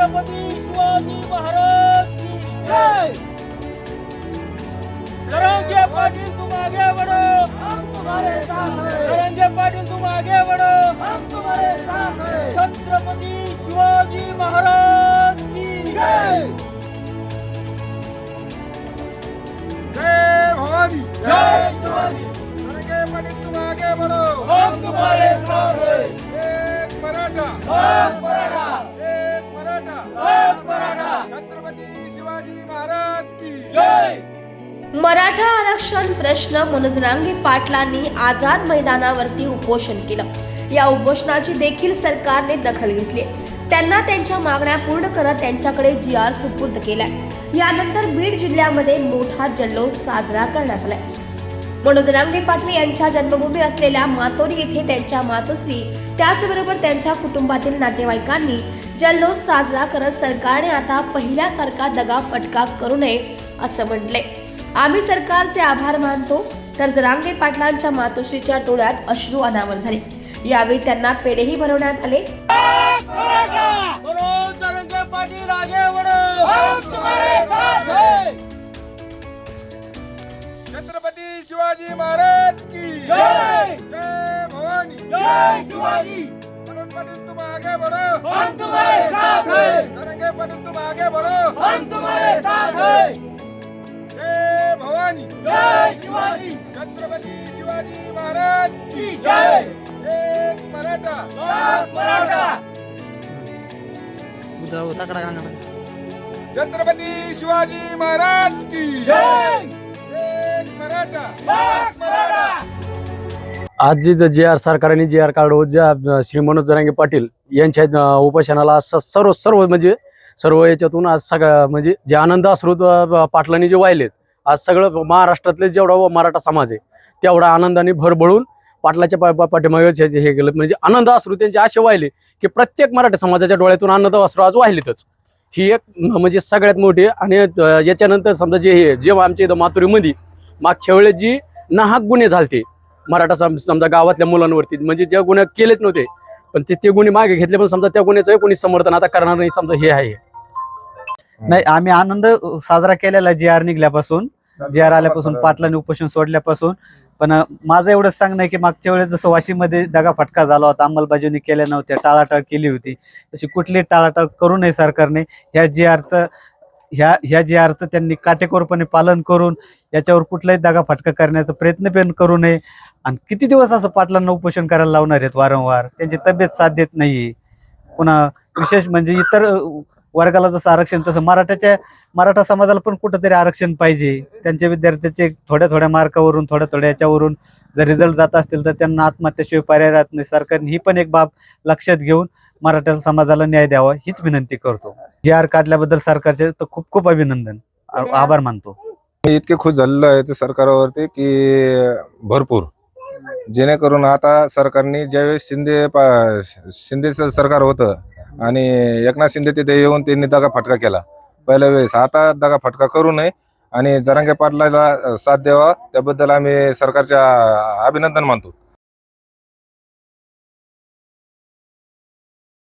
छत्रपती शिवाजी महाराज की जय! तरंगे पाटील तुम आगे बढ़ो! हम तुम्हारे साथ हैं। तरंगे पाटील तुम आगे बढ़ो! हम तुम्हारे साथ हैं। छत्रपती शिवाजी महाराज की जय! जय भवानी। जय शिवाजी! तरंगे पाटील तुम आगे बढ़ो। हम तुम्हारे साथ हैं। एक मराठा। मराठा आरक्षण प्रश्न मनोज रांगे पाटलांनी आझाद मैदानावरती उपोषण केलं. या उपोषणाची देखील सरकारने दखल घेतली. त्यांना त्यांच्या मागण्या पूर्ण करत त्यांच्याकडे जी आर सुपूर्द केलाय. यानंतर बीड जिल्ह्यामध्ये मोठा जल्लोष साजरा करण्यात आलाय. मनोज रांगे पाटील यांच्या जन्मभूमी असलेल्या मातोरी येथे त्यांच्या मातोश्री त्याचबरोबर त्यांच्या कुटुंबातील नातेवाईकांनी जल्लोष साजरा करत सरकारने आता पहिल्यासारखा दगा फटका करू नये असं म्हटलंय. आम्ही सरकारचे आभार मानतो तर जरांगे पाटलांच्या मातोश्रीच्या डोळ्यात अश्रू अनावर झाले. यावेळी त्यांना पेढेही भरवण्यात आले. हैं छत्रपती शिवाजी महाराज की जय! जय भवानी! जय शिवाजी! पाटील तुम आगे बढ़ो! हम तुम्हारे साथ हैं! तरंगे पाटील तुम आगे बढ़ो! हम तुम्हारे साथ हैं! जय भवानी जय शिवाजी छत्रपती शिवाजी महाराज की जय. एक मराठा. एक मराठा. छत्रपती शिवाजी महाराज की जय. एक मराठा. एक मराठा. आज जे जे आर सरकारने जे आर काढू ज्या श्री मनोज जरांगे पाटील यांच्या उपोषणाला सर्व सर्व म्हणजे सर्व याच्यातून आज सगळं म्हणजे जे आनंद अश्रुत पाटलांनी जे वाहिलेत आज सगळं महाराष्ट्रातले जेवढा व मराठा समाज आहे तेवढा आनंदाने भरभरून पाटलाच्या पा- पाठीमागे हे हे गेलं म्हणजे आनंद अश्रू त्यांचे असे वाहिले की प्रत्येक मराठा समाजाच्या डोळ्यातून आनंद अश्रू आज वाहिलेतच. ही एक म्हणजे सगळ्यात मोठी आणि याच्यानंतर समजा जे हे जेव्हा आमच्या इथं माथुरीमध्ये मागच्या वेळेस जी नाहक गुन्हे झालते मराठा सम- समजा गावातल्या मुलांवरती म्हणजे ज्या गुन्हे केलेच नव्हते पण ते ते गुन्हे मागे घेतले पण समजा त्या गुन्ह्याचं कोणी समर्थन आता करणार नाही समजा हे आहे. नाही आम्ही आनंद साजरा केलेला जी आर निघल्यापासून. जी आर आल्यापासून पाटलांनी उपोषण सोडल्यापासून. पण माझं एवढंच सांगणं आहे की मागच्या वेळेस जसं वाशीमध्ये दगा फटका झाला होता अंमलबजावणी केल्या नव्हत्या टाळाटाळ केली होती. तशी कुठली टाळाटाळ करू नये सरकारने. ह्या जी आरचं ह्या ह्या जी आरचं त्यांनी काटेकोरपणे पालन करून याच्यावर कुठलाही दगा फटका करण्याचा प्रयत्न पण करू नये. आणि किती दिवस असं पाटलांना उपोषण करायला लावणार आहेत वारंवार? त्यांची तब्येत साथ देत नाही पुन्हा विशेष म्हणजे इतर वर्गाला जसं आरक्षण तसं मराठ्याच्या मराठा समाजाला पण कुठंतरी आरक्षण पाहिजे. त्यांच्या विद्यार्थ्याचे थोड्या थोड्या मार्कावरून थोड्या थोड्या याच्यावरून जर रिझल्ट जात असतील तर त्यांना आत्महत्याशिवाय पर्याय राहत नाही. सरकारने ही पण एक बाब लक्षात घेऊन मराठा समाजाला न्याय द्यावा हीच विनंती करतो. जी आर काढल्याबद्दल सरकारचे तर खूप खूप अभिनंदन. आभार मानतो. मी इतके खुश झालेलो आहे ते सरकारवरती की भरपूर. जेणेकरून आता सरकारने ज्यावेळेस शिंदे शिंदेचं सरकार होतं आणि एकनाथ शिंदे तिथे येऊन त्यांनी दगा फटका केला. पहिल्या वेळेस. आता दगा फटका करू नये आणि जरांगे पाटलाला साथ द्यावा. त्याबद्दल आम्ही सरकारच्या अभिनंदन मानतो.